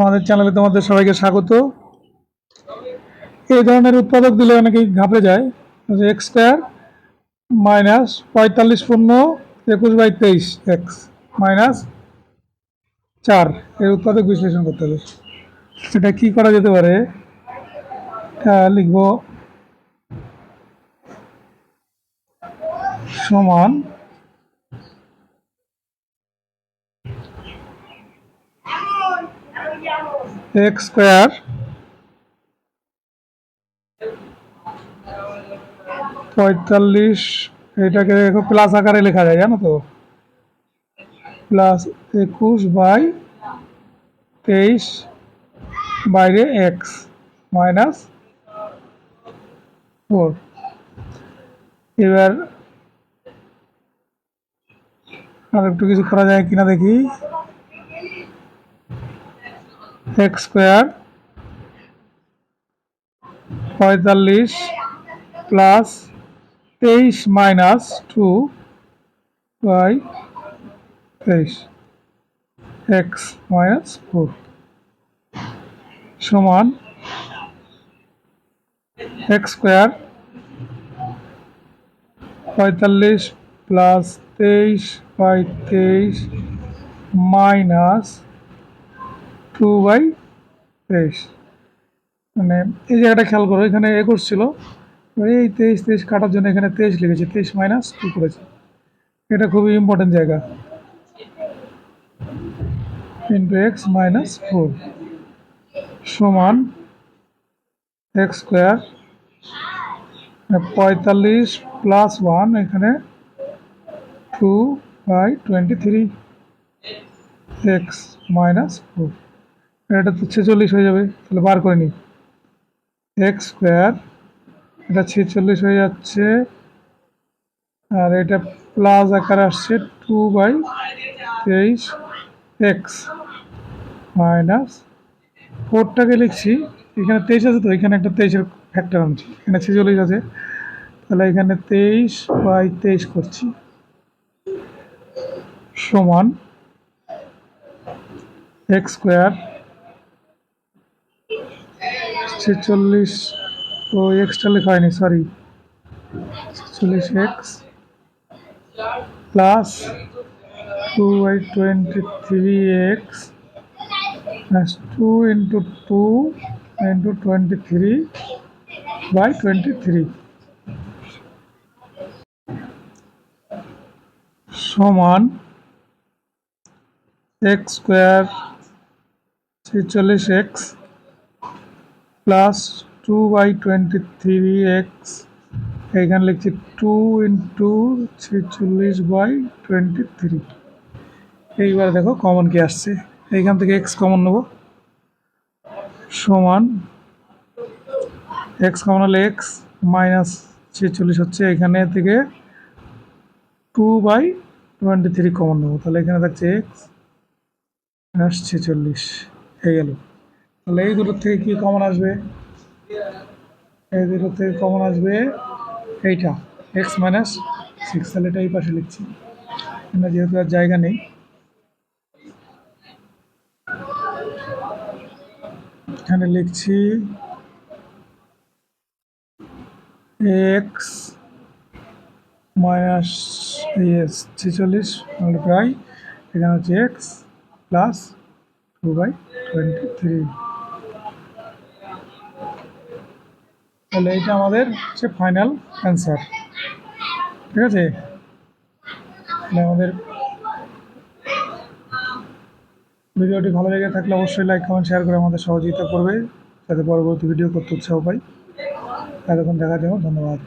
আমাদের চ্যানেলে তোমাদের সবাইকে স্বাগত। এই ধরনের উৎপাদক দিলে অনেকেই ঘাবড়ে যায়। এক্স স্কোয়ার মাইনাস পঁয়তাল্লিশ পূর্ণ একুশ বাই তেইশ এক্স মাইনাস চার। এর উৎপাদক বিশ্লেষণ করতে হবে। এটা কি করা যেতে পারে? লিখব সমান এক্স স্কোয়ার পঁয়তাল্লিশ, এটাকে প্লাস আকারে লেখা যায়, জানো তো? প্লাস একুশ বাই তেইশ বাইরে এক্স মাইনাস ফোর এবার আর একটু কিছু করা যায় কিনা দেখি। এক্স স্কোয়ার পঁয়তাল্লিশ প্লাস তেইশ মাইনাস টু বাই তেইশ এক্স মাইনাস ফোর সমান এক্স স্কোয়ার পঁয়তাল্লিশ প্লাস তেইশ বাই তেইশ মাইনাস টু বাই তেইশ। মানে এই জায়গাটা খেয়াল করো, এখানে একুশ ছিল। এবার এই তেইশ তেইশ কাটার জন্য এখানে তেইশ লিখেছি তেইশ মাইনাস টু করেছি। এটা খুবই ইম্পর্টেন্ট জায়গা। ইন্টু এক্স মাইনাস ফোর সমান এক্স স্কোয়ার পঁয়তাল্লিশ প্লাস ওয়ান এখানে two by twenty three x minus four এটা তো ছেচল্লিশ হয়ে যাবে, তাহলে বার করে নিই। এক্স স্কোয়ার এটা ছেচল্লিশ হয়ে যাচ্ছে, আর এটা প্লাস আকারে আসছে টু বাই তেইশ এক্স মাইনাস ফোরটাকে লিখছি, এখানে তেইশ আছে তো, এখানে একটা তেইশের ফ্যাক্টর আনছি, এখানে ছেচল্লিশ আছে, তাহলে এখানে তেইশ বাই তেইশ করছি, সমান এক্স স্কোয়ার ছেচল্লিশ, ও এক্সটা লেখা হয়নি সরি ছেচল্লিশ x plus two by twenty three x plus two into two into twenty three by twenty three সমান এক্স স্কোয়ার ছেচল্লিশ x plus two by twenty three x এখানে লিখছি টু ইন্টু ছেচল্লিশ by twenty three এইবার দেখো common কি আসছে। এইখান থেকে এক্স কমন নেব। সমান এক্স কমন হলে এক্স মাইনাস ছেচল্লিশ হচ্ছে, এখানে থেকে two by twenty three common নেব। তাহলে এখানে থাকছে এক্স মাইনাস ছেচল্লিশ। হয়ে গেল। তাহলে এই দুটোর থেকে কি কমন আসবে? এই দুটোর থেকে কমন আসবে এইটা এক্স মাইনাস সিক্স তাহলে এটা এই পাশে লিখছি। যেহেতু আর জায়গা নেই। এখানে লিখছি এক্স মাইনাস ছেচল্লিশ প্রায় এখানে হচ্ছে x plus two by twenty three তাহলে এটা আমাদের হচ্ছে ফাইনাল অ্যান্সার ঠিক আছে? আমাদের ভিডিওটি ভালো লেগে থাকলে অবশ্যই লাইক কমেন্ট শেয়ার করে আমাদের সহযোগিতা করবে, যাতে পরবর্তী ভিডিও করতে উৎসাহ পাই। এতক্ষণ দেখার জন্য ধন্যবাদ।